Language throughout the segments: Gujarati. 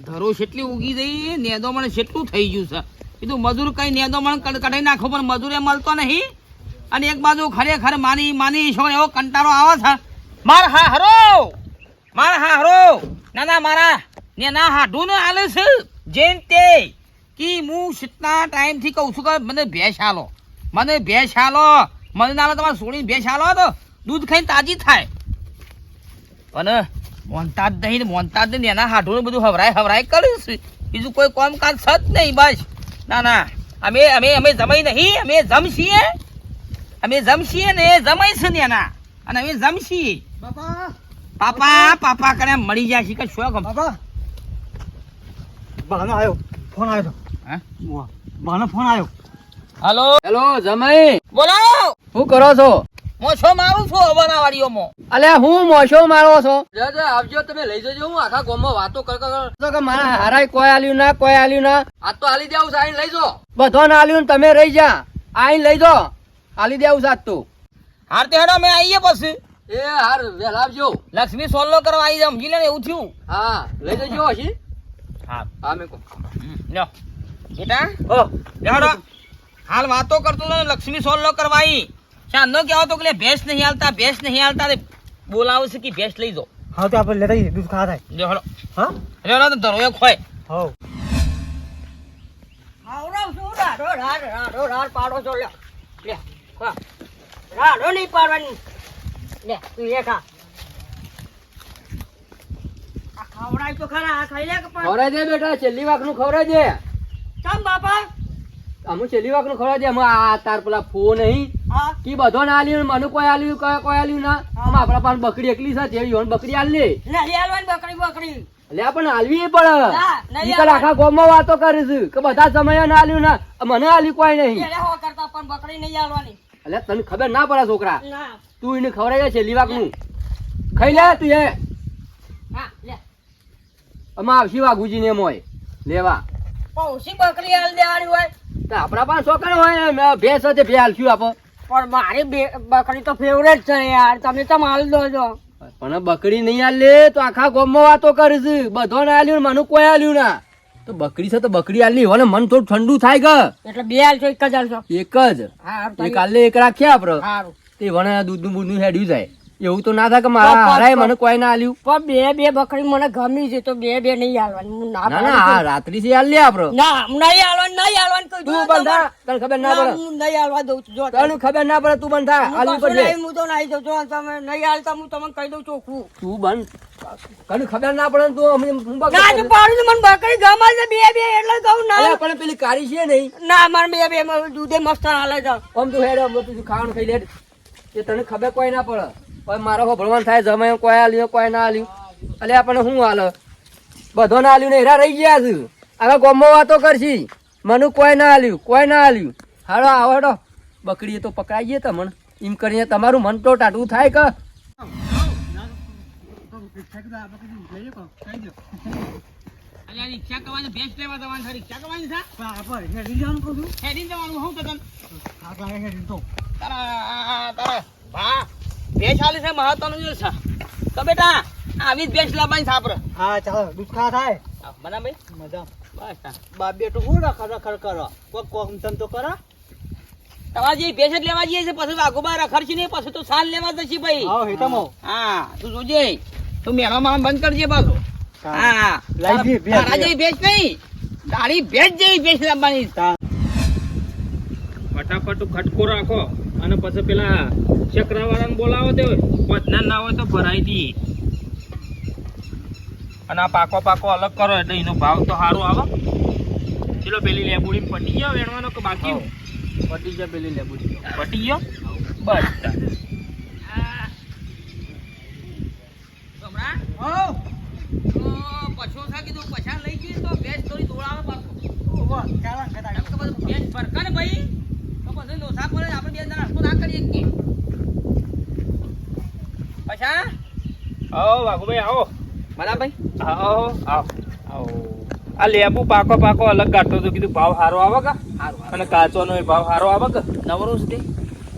ધરો કેટલી ઉગી જઈ નેદો મને કેટલું થઈ ગયું છે. કીધું, મજૂર કઈ નેદો મને કઢાઈ નાખો, પણ મજૂરે મળતો નહીં. અને એક બાજુ ખરેખર માની માની છો, એવો કંટાળો આવે છે. માર હા હરો! માર હા હરો! ના ના મારા ને ના હાડું ને આલે છે, જેન તે. કી હું કેટલા ટાઈમથી કહું છું કે મને ભેંસ આલો. મને ભેંસ આલો. મને નાલો તમારે સોળીને ભેંસ આલો તો દૂધ ખાઈને તાજી થાય. પણ મોનતા જ નહીં ને મોનતા જ નહીં એના હાડું બધું હવરાય હવરાય કર્યું છે. બીજું કોઈ કામકાજ છે જ નહીં બસ. ના ના. અમે અમે અમે જમાઈ નહીં અમે જમશીએ. અમે જમશીએ ને એ જમાઈ છે ને એના. અને અમે જમશીએ. પાપા પાપા કરે મળી જાય છે કે શું ગમ બાપા. બાનો આવ્યો ફોન આવ્યો હા? બાનો ફોન આવ્યો હલો? હેલો જમાઈ. બોલો શું કરો છો? હું છો મારું છું અવાનાવાડીઓમાં અલ્યા હું મોછો મારો છો? આવજો તમે લઈ જજો હું આખા ગામમાં વાતો કર કર કર. કે મારા હારાય કોઈ આલ્યું ના કોઈ આલ્યું ના. આ તો આલી દેવું છે આઈને લઈ જો. બધો ના આલ્યું ને તમે રહી જા. આઈને લઈ જો. આલી દેવું સાત આજ તો. હાર તે હેડો મે આઈએ પછી. એ હાર વેલા આવજો. લક્ષ્મી સોલ્લો કરવા આવી લે ને એવું થયું. હા લઈ જજો હશી હા. હા મેં કહું. લ્યો. બેટા? ઓ હાલ વાતો કરતો લક્ષ્મી સોલ્લો કરવા આવી ચાંદનો કહેવો તો કે ભેંસ નહીં હાલતા ભેંસ નહીં હાલતા તે બોલાવે છે કે ભેંસ લઈ જાઓ. હા તો આપણે લેતા જઈએ દૂધ ખા થાય. જો હળો હા? હળો તો ધરો એક હોય. હો ખવડાવી દે બેટા છેલ્લી વાકનું ખવડાવી દે અમુ છેલ્લી વખતનું છે અમે આ તાર પેલા ફો નહીં. કી બધો ના આલ્યું મને કોઈ આલ્યું કોઈ કોઈ આલ્યું ના? અમે આપણા પાસે બકરી એકલી છે તેવી હોન બકરી આલ લે. લે પણ આલવી પડે ના, ઈ કલ આખા ગામમાં વાતો કરે છે કે બધા સમય ના આલ્યું ના મને આલ્યું કોઈ નહીં. એટલે તને ખબર ના પડે છોકરા? તું એને ખવડાવી દે છેલ્લી વાકનું ખાઈ લે તું એ. આમાં આવશી વાઘુજી ને મોય લેવા. બકરી હાલ દેવાની હોય. આપણા પાસે છોકરો હોય ભેંસ હતી ભેલ હાલશું આપો. પણ મારી બે- બકરી તો ફેવરેટ છે યાર તમે તો માલ દો છો. પણ બકરી નહીં આલે તો આખા ગોમમાં વાતો કરીશ બધો ના આલ્યું ને મને કોઈ આલ્યું ના. તો બકરી છે તો બકરી આલી ને મન થોડું ઠંડુ થાય કે? એટલે બે આલ છો એક જ હાલ છો એક જ? એક આલે એક રાખ્યા આપડે. તે વણે દૂધનું બૂધ હેડ્યું જાય. એવું તો ના થાય કે મારા હારાય મને કોઈ ના આલ્યું. પણ બે બે બકરી મને ગમી છે તો બે બે નહીં હાલવાની ના ના પાડું રાત્રી થી આલી આપડે. ના નહીં હાલવાની નહીં હાલવાની કહી તું બંધા તને ખબર ના પડે. હું નહીં હાલવા દઉં છું જો તને ખબર ના પડે તું બંધા આલવી પડશે. હું તો નહીં દઉં છું તમે નહીં આલતા હું તમને કહી દઉં ચોખ્ખું. તું બંધ. કને ખબર ના પડે તો અમે ના તો પાડું મને બકરી ગમે છે બે બે એટલે કહું ના. પણ પેલી કાળી છે નહીં. ના મારે બે બે દૂધે મસ્ત હાલે છે. આમ તું હેડ આમ તું ખાવાનું ખાઈ લે એ તને ખબર કોઈ ના પડે. પણ મારો હો ભણવાનું થાય જમે કોઈ આલ્યું કોઈ ના આલ્યું. એટલે આપણને શું હાલ? બધો ના આલ્યું ને હેરા રહી ગયા છે. હવે ગોમો વાતો કરશી. મને કોઈ ના આલ્યું કોઈ ના આલ્યું. હાલો આવડો હેડો. તો પકડાઈએ તમને. એમ કરીને તમારું મન તો ટાટું થાય કે? રિક્ષા કરવાની ભેંસ લેવા જવાની છે રિક્ષા કરવાની છે? આપણે હેડી જવાનું કહું છું. હેડીને જવાનું હું તો તને? હા તો આ હેડી તો. તારા તારા ભા ભેંસ આલી છે મહત્વનું જે છે. તો બેટા આવી જ ભેંસ લાવવાની છે હા ચાલો દૂધ ખા થાય. હા, ભાઈ મજા. બસ બાપ બેટું હું રખડ રખડ કરો? કોક કોક તમ તો કરો. તમારે જે ભેંસ જ લેવા જઈએ છે પછી વાઘોબા રખડશે નહીં પછી તો સાલ લેવા જશે ભાઈ. હા હેતામો હા તું જોજે. તું મેળો માં બંધ કરજે પાછો. હા. લાઈ ભેંસ નહીં. તારી ભેંસ જેવી ભેંસ લાવવાની. ફટાફટ ખટકો રાખો. અને પછી પેલા ચક્રવાળાને બોલાવો દે પતના ના હોય તો ભરાઈ દઈએ અને આ પાકો પાકો અલગ કરો એટલે એનો ભાવ તો સારો આવે. ચલો પેલી લેબુડી પટી ગયો વેણવાનો કે બાકી? પટી જાય પેલી લેબુડી. પટી ગયો? બસ. ગમરા? હા તો પછો છે કીધું પછા લઈ જઈએ તો ભેંસ થોડી દોડાવે પાછું. ભેંસ ફરકે ને ભાઈ. તો લોસા પડે આપણે બે જણા હસતો ના કરીએ કે? પછા આવો વાઘુભાઈ આવો. બરાબર આવો આવો. આવો. આ લેબુ પાકો પાકો અલગ કાઢતો તો કીધું ભાવ સારો આવે કા? અને કાચોનો એ ભાવ સારો આવે કે? નવરો છે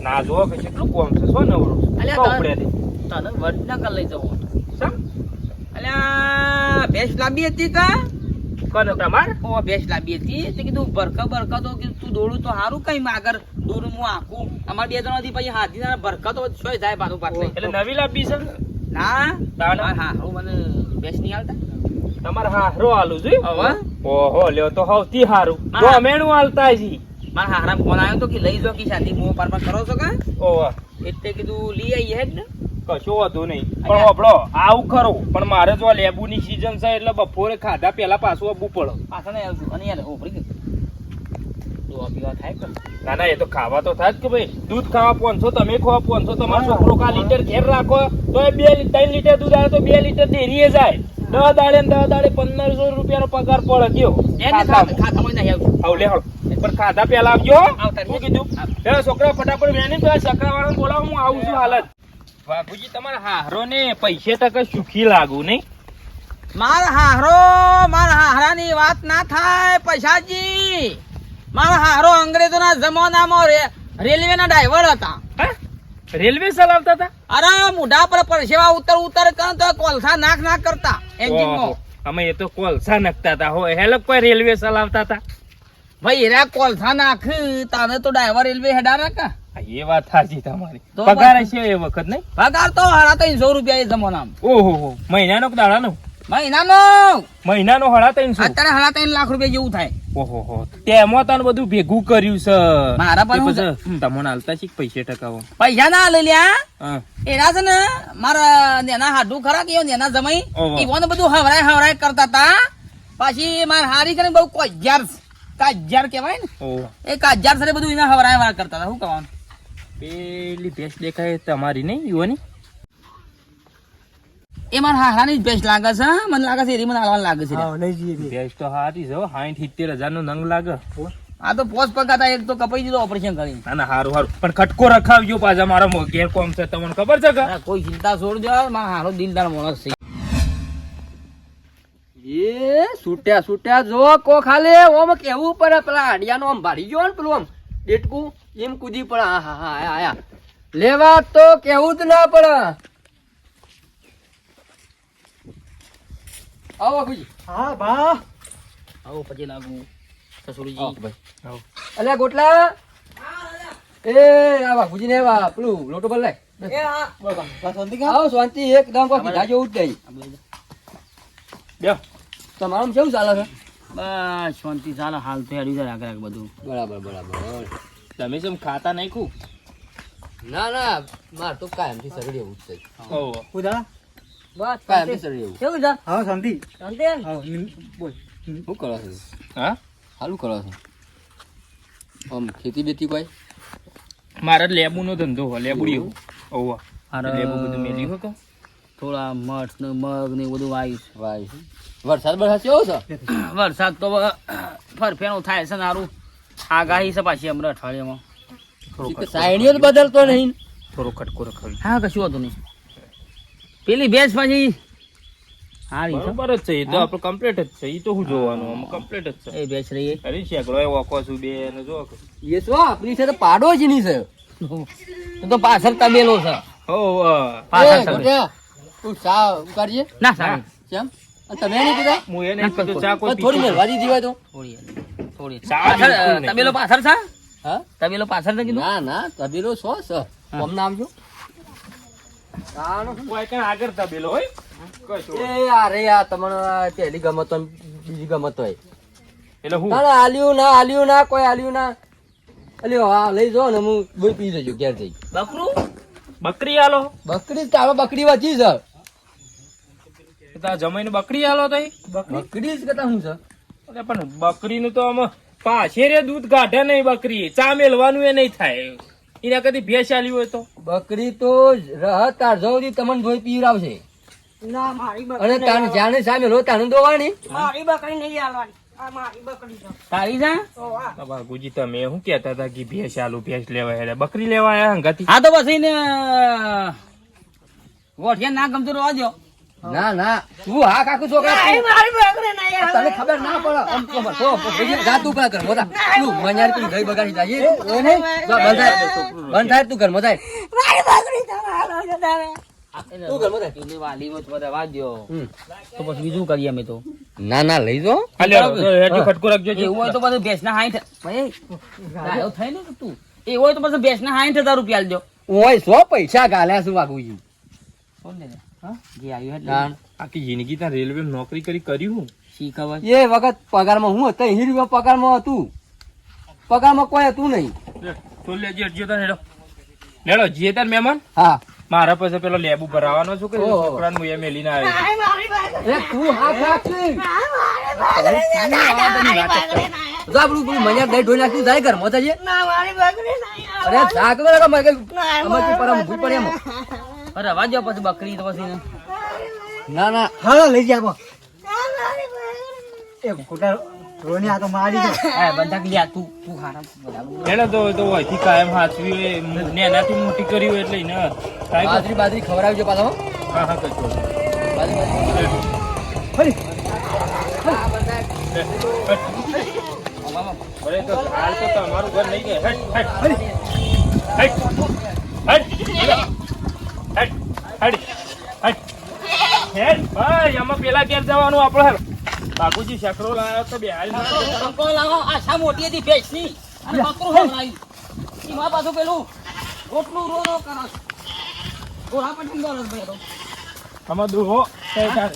ના જુઓ કે કેટલું કોમ છે. શું નવરો? તાર- તને વડનગર લઈ જવું શા? અલ્યા ભેંસ લાંબી હતી કા? કોને તમાર ઓ ભેંસ લાવી હતી તે કીધું ભરકા ભરકા તો કીધું તું દોડું તો સારું કઈ આગળ દોડું હું આખું. અમાર બે જણાથી પછી હાથી ભરકા તો શોય જાય પાછું પાછળ એટલે નવી લાવી છે ના? તાણ? હા હા મને ભેંસ નહીં હાલતા. તમારે હારો હાલું જોઈ હવે? ઓહો લ્યો તો સૌથી હારું. તો અમેણું હાલતા છી. મારા હારામ ફોન આવ્યો તો કે લઈ જો કે શાંતિ મો પાર પાર કરો છો કા? ઓહો. એટલે કીધું લઈ આવીએ ને કશો વાંધો નહીં. પણ હોભળો આવું ખરું. પણ મારે જો લેબુની સીઝન છે એટલે બપોરે ખાધા પેલા પાછું આવવું પડે પાછા નહીં આવતું. અને યાર ઓપરી ના ના એ તો ખાવા તો થાય જ કે ભાઈ. દૂધ ખાવા પોનસો તમે ખાવા પોનસો તમારો છોકરો કા લીટર ઘેર રાખો તો એ બે ત્રણ લીટર દૂધ આવે તો બે લીટર ડેરીએ જાય. દસ દાડે ને દસ દાડે પંદરસો રૂપિયાનો પગાર પડે ગયો. હળ પણ ખાધા પેલા આવજો શું કીધું છોકરા ફટાફટ વેની પેલા વાળા બોલાવો હું આવું છું હાલત બાપુજી તમારા હારો ને પૈસે ટકા સુખી લાગુ નહીં? મારા હારો મારા હારાની વાત ના થાય પૈસાજી. મારા હારો અંગ્રેજોના જમાનામાં રેલવે રેલવેના ડ્રાઈવર હતા? રેલવે ચલાવતા હતા? અરે મુઢા પર પરસેવા ઉતર ઉતર કરતા તો કોલસા નાખ નાખ કરતા એન્જિનમાં. અમે એ તો કોલસા નાખતા હતા હો હેલો કોઈ રેલવે ચલાવતા હતા? ભાઈ એરા કોલસા નાખ તાને તો ડ્રાઈવર રેલવે હેડા નાખા. હા, એ વાત સાચી તમારી. પગાર છે એ વખત નહીં? પગાર તો હરા ત્રણસો રૂપિયા એ જમાના ઓહો હો. મહિનાનો કે દાડાનો? મહિનાનો! મહિનાનો હળા ત્રણસો? અત્યારે ત્રણ લાખ રૂપિયા જેવું થાય. ઓહો હો. તેમાં તને બધું ભેગું કર્યું છે. મારા પણ તમને હાલતા છે પૈસે ટકાવો. પૈસા ના લઈ લ્યા. એના છે ને મારા નેના હાડું ખરા કે નેના જમાઈ. ઈવોને બધું હવરાય હવરાય કરતા તા. પાછી માર હારી કરીને બહુ કોજ્યાર કાજ્યાર કહેવાય ને. એ કાજ્યાર સાથે બધું એના હવરાય વાર કરતા હતા શું કહેવાનું? પેલી ભેંસ દેખાય તમારી નહીં યુવાની? એ મારા હારાની જ ભેંસ લાગે છે મને લાગે છે એ મને હાલવાનું લાગે છે. ભેંસ તો હારી છે સાઠ સિત્તેર હજાર નો નંગ લાગે. આ તો પોસ્ટ પગાતા એક તો કપાઈ દીધો ઓપરેશન કરી ના ના હારું હારું. પણ ખટકો રખાવજો પાછા મારા ઘેર કોમ છે તમને ખબર છે કે? કોઈ ચિંતા છોડ દો મારા હારો દિલદાર માણસ છે. એ છૂટ્યા છૂટ્યા જો કો ખાલે ઓમ કેવું પડે પેલા હાડિયાનો આમ ભારી ગયો ને પેલું આમ ડેટકું. એમ કૂદી પણ હા હા હા આયા લેવા તો કેવું જ ના પડે. આવો બાપુજી. હા બા. આવો પછી લાગુ. આવો સસુરજી ભાઈ અલ્યા ગોટલા. એ આ બાપુજી ને આ પેલું લોટો પર લાય. બસ શાંતિ આવો શાંતિ. એકદમ કોઈ કીધા જેવું જ નહીં. બે તમારું કેવું ચાલે છે? બસ શાંતિ ચાલે. હાલ તો રાખ બધું. બરાબર બરાબર. તમે જેમ ખાતા નહીં ના ના માર તો કાયમથી સગડી એવું જ છે. ઓહો ઉદા બસ કાયમથી સગડી એવું. કેવું છે? હા શાંતિ. શાંતિ? હા બોલ. શું કરો છો? હા? સારું કરો છો? આમ ખેતી બેતી કોઈ? મારે લેબુ નો ધંધો હો લેબુડી ઓહો અરે. લેબુ બધું મેલી હો કે? થોડા મઠ ને મગ ને એવું બધું આવ્યું ભાઈ વરસાદ બરસાદ કેવો છે? છે વરસાદ તો ફરફેણો થાય છે ને સારું આગાહી છે પાછી હમણાં અઠવાડિયામાં. સાયણીઓ બદલતો નહીં. થોડો ખટકો રખાવી હા કશું હતું નહીં. પેલી ભેંસ પાછી હારી છે. જ છે એ તો આપણે કમ્પ્લીટ જ છે એ તો હું જોવાનું આમાં કમ્પ્લીટ જ છે. એ ભેંસ રહી અરે શેકડો એ વાકો છું બે ને જો એ શું આપણી સાથે પાડો જ નહીં છે તો તો પાછળ તબેલો છે. હો પાછળ તબેલો. તું ના સારી કેમ તમે નહીં પીતા હું એને કીધું ચા કોઈ થોડી મેળવા દીવા તો. થોડી થોડી. પાછળ તબેલો પાછળ છે? હા? તબેલો પાછળ છે ના ના તબેલો છો છે કોમ નામ શું? તાનું કોઈ કઈ આગળ તબેલો હોય? એ અરે આ તમને પહેલી ગમત હોય બીજી ગમત હોય. એટલે હું? ના આલ્યું ના આલ્યું ના કોઈ આલ્યું ના. અલ્યો હા લઈ જાઓ ને હું બોલ પી જજો ઘેર જઈ. બકરું? બકરી આલો? બકરી તારો બકરી વધી છે. તા જમાઈને બકરી આલો તઈ? બકરી જ કહેતા શું છે? અરે પણ બકરીનું તો આમ પાછેરે દૂધ કાઢે નહીં બકરી. ચા મેલવાનું એ નહીં થાય. એના કદી ભેંસ આલી હોય તો? બકરી તો રહત તાર જવથી તમને ધોઈ પીવડાવશે. ના મારી અને બકરી સામે લો તાને દોવાની. મારી બકરી નહીં હાલવાની આ મારી બકરી છે તારી છે ઓ આ. બાબા ગુજી તમે શું કેતા હતા કે ભેંસ આલુ ભેંસ લેવા હેડે. બકરી લેવા હંગાતી હા તો પછી ને ગોઠિયા ના ગમતું રહેવા દો ના ના તું હા કાકુ છોકરા નહીં, મારી બકરી નહીં તને ખબર ના પડે આમ તો બસ, તો પછી જા તું. તું ગઈ બગાડી જાય એ. નહીં જા, બંધ થાય બંધ થાય તું કર બધા પછી બીજું કરીએ અમે તો. ના ના લઈ જો. ખટકો રાખજો એવું હોય તો પછી ભેંસના હાઈઠ થઈ ને તું. એવું હોય તો પછી ભેંસના હાઈઠ હજાર રૂપિયા લેજો ઓય સો પૈસા ગાલ્યા શું વાઘુજી આખી જિંદગી ત્યાં રેલવે નોકરી કરી કર્યું શી એ વખત પગારમાં હું હતો એસી રૂપિયા પગારમાં હતું. પગારમાં કોઈ હતું નહીં. લે, તો લેજો હટજો તાર હેડો. લેડો જીએ તાર મહેમાન? હા. મારા પાસે પેલો લેબુ ભરાવાનો છું કે. છોકરાને હું મેલીને આવ્યો એ તું હાથ રાખી જાબડું પેલું મજા જાય અરે અમાર પરમ ભૂલ પડે એમ. અરે વાજો પછી બકરી તો પછી ના. ના હાલો લઈ જાવ એ ખોટા રોની આ તો મારી હા બંધક લ્યા તું તું બરાબર એને તો તો અહીંથી કાયમ હાચવી હોય ને એનાથી મોટી કરી હોય એટલે ને કાઈ બાજરી બાજરી ખવડાવજો પાછો. હા હા કરજો. બાજરી બાજરી અરે તો હાલ તો તમારું ઘર નહીં ગયે હટ હટ હટ હટ હટ હટ હટ હેડ ભાઈ આમાં પેલા ઘેર જવાનું આપણે હાલ. બાપુજી લાવ્યો તો બે હાલ લાવો. આશા મોટી હતી ભેંસની? અને બકરું હમણાયું એમાં પાછું પેલું રોટલું રો રો કરો ઓરા પટ્ટી કરો ભાઈ. આમાં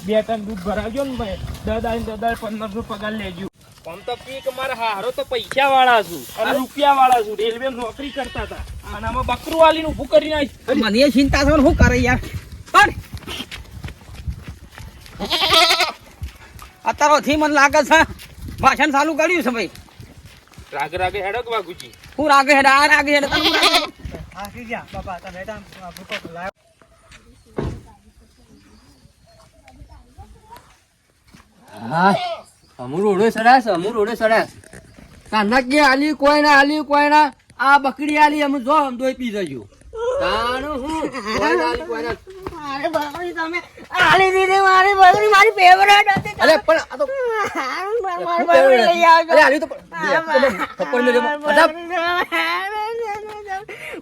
બે ટન દૂધ ભરાવજો ને ભાઈ. દાદા દાદા પંદરસો પગાર લેજો. આમ તો પીક મારા હારો તો પૈસા વાળા છું અને રૂપિયા વાળા છું. રેલવે નોકરી કરતા હતા. અને આમાં બકરું વાલીને ઊભું કરી નાખ. મને ચિંતા છે શું કરે યાર? પણ અત્યારથી મને લાગે છે ભાષણ ચાલુ કર્યું છે ભાઈ. રાગ રાગે હેડક વાગુજી હું રાગે હેડ આ રાગે હેડ તને હું રાગે હેડ? હા બાપા તમે તામ ભૂકો લાવ હા અમુ રોડે સડાસ અમુ રોડે સડાસ. કાંદા કે આલી કોઈ ના આલી કોઈ ના. આ બકડી આલી અમે જો આમ દોઈ પી જજો તાણું હું? મારે બકરી તમે આલી દીધી મારી બકરી મારી ફેવરેટ હતી. અરે પણ આ તો મારી બકરી લઈ આવજો. અરે આલી તો થપ્પડ મેલ્યો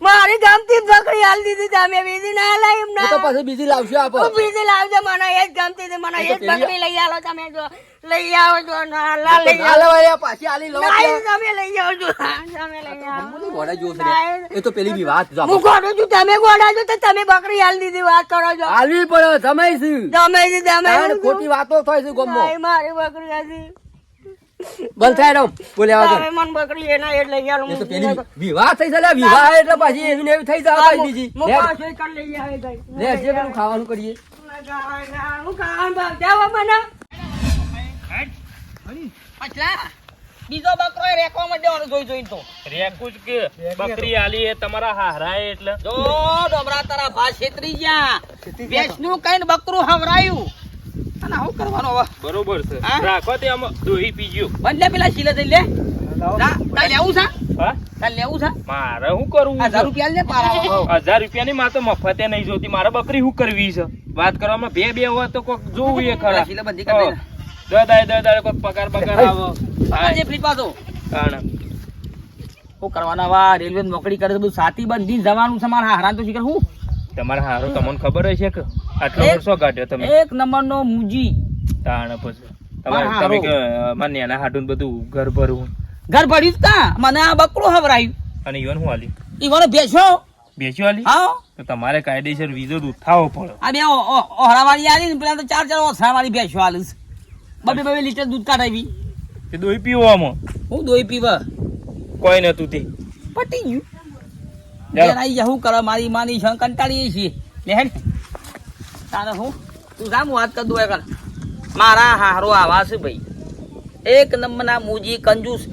મારી ગમતી બકરી આલી દીધી તમે બીજી ના લઈ એમ ના તો પછી બીજી લાવશો આપ બીજી લાવજો. મને એ જ ગમતી હતી મને એ જ બકરી લઈ આવો તમે જો. લઈ આવો જો. ના લઈ આવો. પાછી આલી લો તમે લઈ આવો જો. તમે લઈ આવો. ગોડા જો એ તો પેલી બી વાત હું ગોડો છું. તમે ગોડા છો તો તમે બકરી આલી દીધી વાત કરો છો. આલવી પડે સમય છે. તમે તમે ખોટી વાતો થાય છે ગમો મારી બકરી હતી. બંધ થાય રમ બોલ્યા વગર મન બકરી એના એટલે યાર હું તો પેલી વિવાહ થઈ જાય વિવાહ એટલે પાછી એવી ને એવી થઈ જાય ભાઈ બીજી. મો પાછો કર લઈ આવે ભાઈ. લે જે પેલું ખાવાનું કરીએ. હું કામ દેવા મને. પછલા બીજો બકરો રેકવા માંડ્યો જોઈ જોઈ તો. રેકું જ કે બકરી આલી એ તમારા હારાય એટલે. જો ડોબરા તારા ભા છેતરી ગયા. કઈને બકરું હવરાયું. અને શું કરવાનો હવે? બરોબર છે. રાખો તે આમાં દોહી પીજો બંને પેલા શીલે જઈ લે. જા, લેવું છે? હા? લેવું છે? મારે શું કરવું હજાર રૂપિયા લે પારા હજાર રૂપિયાની માં તો મફતે નહીં જોતી. મારે બકરી શું કરવી છે? વાત કરવામાં બે બે હોય તો કોક જોવું એ ખરા. પેલા શીલાબંધી કરી દે ને. દદાય દદાય કોક પગાર પગાર આવો. જે ફ્રી પાછો? કારણ શું કરવાના વા? રેલવે નોકરી કરે તો બધું સાથી બંધી જવાનું છે. મારા હારાન તો શીખર હું? તમારે હારો તમને ખબર હશે કે? આટલો વર્ષો કાઢ્યો તમે. એક નંબર નો મુજી. તાણ પછી. તમારે તમે. કે મારે નેના હાટું બધું ઘર ભરવું ઘર ભર્યું તા. મને આ બકરો હવરાયું. અને ઈવન હું આલી? ઈવન બેસો બેચ્યું આલી? હા. તો તમારે કાયદેસર વિઝો ઉઠાવો પડે. આ બે ઓહરાવાળી આલી ને પેલા તો ચાર ચાર ઓસરાવાળી બેસો આલીશ બબે બબે લીટર દૂધ કાઢાવી. તે દોઈ પીવામાં હું દોઈ પીવા. કોઈ નતું તે. પટી ગયું. જરા હું કરે? મારી માની છે કંટાળી છીએ. લે તારે હું? તું સામ વાત કર દો કર મારા હારો આવા છે ભાઈ. એક નંબરના મુજી કંજૂસ.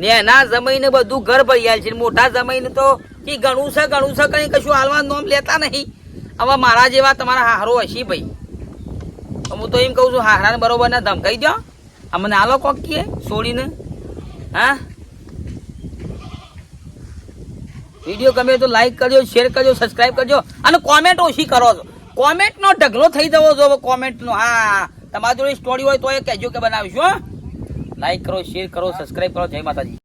ને એના જમાઈને બધું ઘર ભરિયાલ છે. મોટા જમાઈને તો કે ઘણું છે ઘણું છે, કઈ કશું હાલવા નોમ લેતા નહીં. હવે મારા જેવા તમારા હારો હશી ભાઈ. હું તો એમ કહું છું, હારાને બરોબર ના ધમકાઈ દો અમને આલો કોક કીએ છોડીને હા? વીડિયો ગમે તો લાઈક કરજો, શેર કરજો સબસ્ક્રાઇબ કરજો અને કોમેન્ટ ઓછી કરો છો. કોમેન્ટ નો ઢગલો થઈ જવો જો કોમેન્ટ નો હા તમારી જોડે સ્ટોરી હોય તો એ કહેજો કે બનાવીશું લાઈક કરો શેર કરો સબસ્ક્રાઇબ કરો. જય માતાજી.